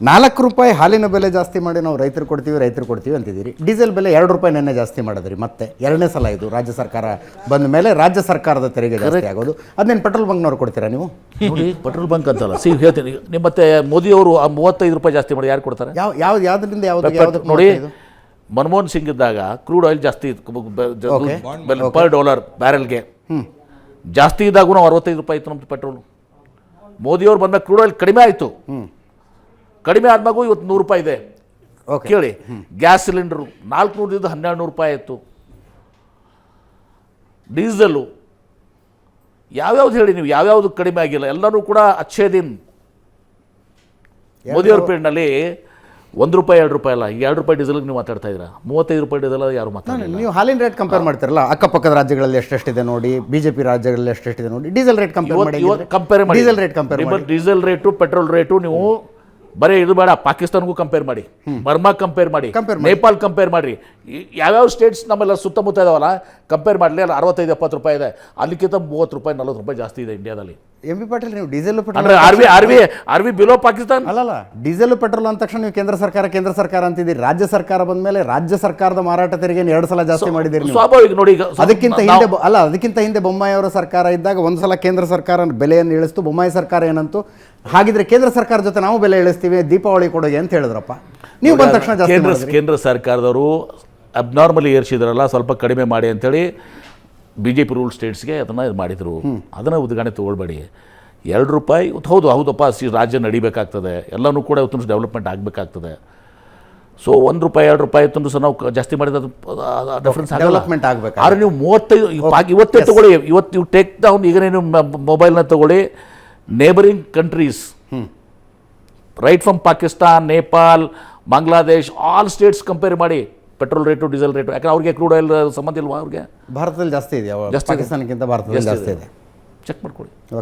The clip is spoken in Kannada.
ನಾಲ್ಕು ರೂಪಾಯಿ ಹಾಲಿನ ಬೆಲೆ ಜಾಸ್ತಿ ಮಾಡಿ ನಾವು ರೈತರು ಕೊಡ್ತೀವಿ ರೈತರು ಕೊಡ್ತೀವಿ ಅಂತಿದ್ದೀರಿ. ಡೀಸೆಲ್ ಬೆಲೆ ಎರಡು ರೂಪಾಯಿ ನೆನ್ನೆ ಜಾಸ್ತಿ ಮಾಡಿದ್ರಿ ಮತ್ತೆ. ಎರಡನೇ ಸಲ ಇದು ರಾಜ್ಯ ಸರ್ಕಾರ ಬಂದ ಮೇಲೆ ರಾಜ್ಯ ಸರ್ಕಾರದ ತೆರಿಗೆ ಜಾಸ್ತಿ ಆಗೋದು. ಅದನ್ನೇನು ಪೆಟ್ರೋಲ್ ಬಂಕ್ನವ್ರು ಕೊಡ್ತೀರಾ ನೀವು? ನೋಡಿ ಪೆಟ್ರೋಲ್ ಬಂಕ್ ಅಂತಲ್ಲ ಸಿ ಹೇಳ್ತೀನಿ. ನಿಮ್ಮ ಮತ್ತೆ ಮೋದಿಯವರು ಆ ಮೂವತ್ತೈದು ರೂಪಾಯಿ ಜಾಸ್ತಿ ಮಾಡಿ ಯಾರು ಕೊಡ್ತಾರೆ? ಯಾವ ಯಾವ ಯಾವ್ದರಿಂದ ಯಾವ್ದು ನೋಡಿ ಮನಮೋಹನ್ ಸಿಂಗ್ ಇದ್ದಾಗ ಕ್ರೂಡ್ ಆಯಿಲ್ ಜಾಸ್ತಿ ಪರ್ ಡಾಲರ್ ಬ್ಯಾರೆಲ್ಗೆ. ಜಾಸ್ತಿ ಇದ್ದಾಗೂ ನಾವು ಅರವತ್ತೈದು ರೂಪಾಯಿ ಇತ್ತು ನಮ್ದು ಪೆಟ್ರೋಲ್. ಮೋದಿಯವರು ಬಂದಾಗ ಕ್ರೂಡ್ ಆಯಿಲ್ ಕಡಿಮೆ ಆಯಿತು. ಕಡಿಮೆ ಆದ್ಮಾಗೂ ಇವತ್ತು ನೂರು ರೂಪಾಯಿ ಇದೆ. ಓಕೆ ಕೇಳಿ ಗ್ಯಾಸ್ ಸಿಲಿಂಡರು ನಾಲ್ಕುನೂರದಿಂದ ಹನ್ನೆರಡು ನೂರು ರೂಪಾಯಿ ಆಯಿತು. ಡೀಸೆಲು ಯಾವ್ಯಾವ್ದು ಹೇಳಿ ನೀವು ಯಾವ್ಯಾವುದು ಕಡಿಮೆ ಆಗಿಲ್ಲ. ಎಲ್ಲರೂ ಕೂಡ ಅಚ್ಛೇ ದಿನ್ ಮೋದಿಯವ್ರ ಪೀರಿಯಡ್ನಲ್ಲಿ ಒಂದು ರೂಪಾಯಿ ಎರಡು ರೂಪಾಯಿ ಅಲ್ಲ. ಈಗ ಎರಡು ರೂಪಾಯಿ ಡೀಸೆಲ್ಗೆ ನೀವು ಮಾತಾಡ್ತಾ ಇದ್ದೀರಾ? ಮೂವತ್ತೈದು ರೂಪಾಯಿ ಡೀಸೆಲ್ ಯಾರು ಮಾತಾಡ್ತಾರೆ ನೀವು ಹಾಲಿನ ರೇಟ್ ಕಂಪೇರ್ ಮಾಡ್ತಿರಲ್ಲ ಅಕ್ಕಪಕ್ಕದ ರಾಜ್ಯಗಳಲ್ಲಿ ಎಷ್ಟೆಷ್ಟಿದೆ ನೋಡಿ ಬಿಜೆಪಿ ರಾಜ್ಯಗಳಲ್ಲಿ ಎಷ್ಟೆಷ್ಟಿದೆ ನೋಡಿ ಡೀಸೆಲ್ ರೇಟ್ ಕಂಪೇರ್ ಮಾಡಿ ಕಂಪೇರ್ ಮಾಡಿ diesel rate compare diesel rate petrol rate ನೀವು ಬರೀ ಇದು ಬೇಡ ಪಾಕಿಸ್ತಾನ್ಗೂ ಕಂಪೇರ್ ಮಾಡಿ. ಬರ್ಮಾ ಕಂಪೇರ್ ಮಾಡಿ. ನೇಪಾಲ್ ಕಂಪೇರ್ ಮಾಡಿ ಯಾವ್ಯಾವ ಸ್ಟೇಟ್ಸ್ ನಮ್ಮೆಲ್ಲ ಸುತ್ತಮುತ್ತ ಇದಾವಲ್ಲ ಕಂಪೇರ್ ಮಾಡಲಿ ಅಲ್ಲಿ ಅರವತ್ತೈದು ಎಪ್ಪತ್ತು ರೂಪಾಯಿ ಇದೆ. ಅಲ್ಲಿಗಿಂತ ಮೂವತ್ತು ರೂಪಾಯಿ ನಲ್ವತ್ತು ರೂಪಾಯಿ ಜಾಸ್ತಿ ಇದೆ ಇಂಡಿಯಾದಲ್ಲಿ. ಎಂ ಬಿ ಪಾಟೀಲ್ ನೀವು diesel petrol R V R V R V below Pakistan ಅಲ್ಲಲ್ಲ ಡೀಸೆಲ್ ಪೆಟ್ರೋಲ್ ಅಂದ ತಕ್ಷಣ ನೀವು ಕೇಂದ್ರ ಸರ್ಕಾರ ಕೇಂದ್ರ ಸರ್ಕಾರ ಅಂತಿದ್ದೀರಿ. ರಾಜ್ಯ ಸರ್ಕಾರ ಬಂದ ಮೇಲೆ ರಾಜ್ಯ ಸರ್ಕಾರದ ಮಾರಾಟ ತೆರಿಗೆ ಎರಡು ಸಲ ಜಾಸ್ತಿ ಮಾಡಿದ್ದೀರಿ ಸ್ವಾಭಾವಿಕ ನೋಡಿ ಈಗ ಅದಕ್ಕಿಂತ ಹಿಂದೆ ಅಲ್ಲ ಅದಕ್ಕಿಂತ ಹಿಂದೆ ಬೊಮ್ಮಾಯಿ ಅವರ ಸರ್ಕಾರ ಇದ್ದಾಗ ಒಂದು ಸಲ ಕೇಂದ್ರ ಸರ್ಕಾರ ಬೆಲೆಯನ್ನು ಇಳಿಸ್ತು. ಬೊಮ್ಮಾಯಿ ಸರ್ಕಾರ ಏನಂತು? ಹಾಗಿದ್ರೆ ಕೇಂದ್ರ ಸರ್ಕಾರ ಜೊತೆ ನಾವು ಬೆಲೆ ಇಳಿಸ್ತೀವಿ ದೀಪಾವಳಿ ಕೊಡುಗೆ ಅಂತ ಹೇಳಿದ್ರಪ್ಪ. ನೀವು ಬಂದ ತಕ್ಷಣ ಕೇಂದ್ರ ಸರ್ಕಾರದವರು ಅಬ್ನಾರ್ಮಲಿ ಏರ್ಸಿದ್ರಲ್ಲ ಸ್ವಲ್ಪ ಕಡಿಮೆ ಮಾಡಿ ಅಂತೇಳಿ ಬಿ ಜೆ ಪಿ ರೂಲ್ ಸ್ಟೇಟ್ಸ್ಗೆ ಅದನ್ನು ಇದು ಮಾಡಿದರು. ಅದನ್ನು ಉದ್ಗಾಣೆ ತೊಗೊಳ್ಬೇಡಿ. ಎರಡು ರೂಪಾಯಿ ಹೌದು ಹೌದಪ್ಪ ಸಿ ರಾಜ್ಯ ನಡಿಬೇಕಾಗ್ತದೆ. ಎಲ್ಲನೂ ಕೂಡ ಇವತ್ತು ಡೆವಲಪ್ಮೆಂಟ್ ಆಗಬೇಕಾಗ್ತದೆ. ಸೊ ಒಂದು ರೂಪಾಯಿ ಎರಡು ರೂಪಾಯಿ ತಂದು ಸಹ ನಾವು ಜಾಸ್ತಿ ಮಾಡಿದ ಡಿಫ್ರೆನ್ಸ್ ಡೆವಲಪ್ಮೆಂಟ್ ಆಗಬೇಕು ಆದರೆ ನೀವು ಮೂವತ್ತೈದು ಇವತ್ತೇ ತಗೊಳ್ಳಿ. ಇವತ್ತು ನೀವು ಟೇಕ್ ಡೌನ್ ಈಗ ನೀವು ಮೊಬೈಲ್ನ ತಗೊಳ್ಳಿ. Neighbouring countries right from Pakistan Nepal Bangladesh all states compare ಮಾಡಿ. ಪೆಟ್ರೋಲ್ ರೇಟು ಡೀಸೆಲ್ ರೇಟು ಯಾಕಂದ್ರೆ ಅವ್ರಿಗೆ ಕ್ರೂಡ್ ಆಯಿಲ್ ಸಂಬಂಧ ಇಲ್ವಾ ಅವ್ರಿಗೆ? ಭಾರತದಲ್ಲಿ ಜಾಸ್ತಿ ಇದೆ ಜಾಸ್ತಿ ಇದೆ. ಪಾಕಿಸ್ತಾನಕ್ಕಿಂತ ಭಾರತದಲ್ಲಿ ಜಾಸ್ತಿ ಇದೆ. ಚೆಕ್ ಮಾಡ್ಕೊಳ್ಳಿ.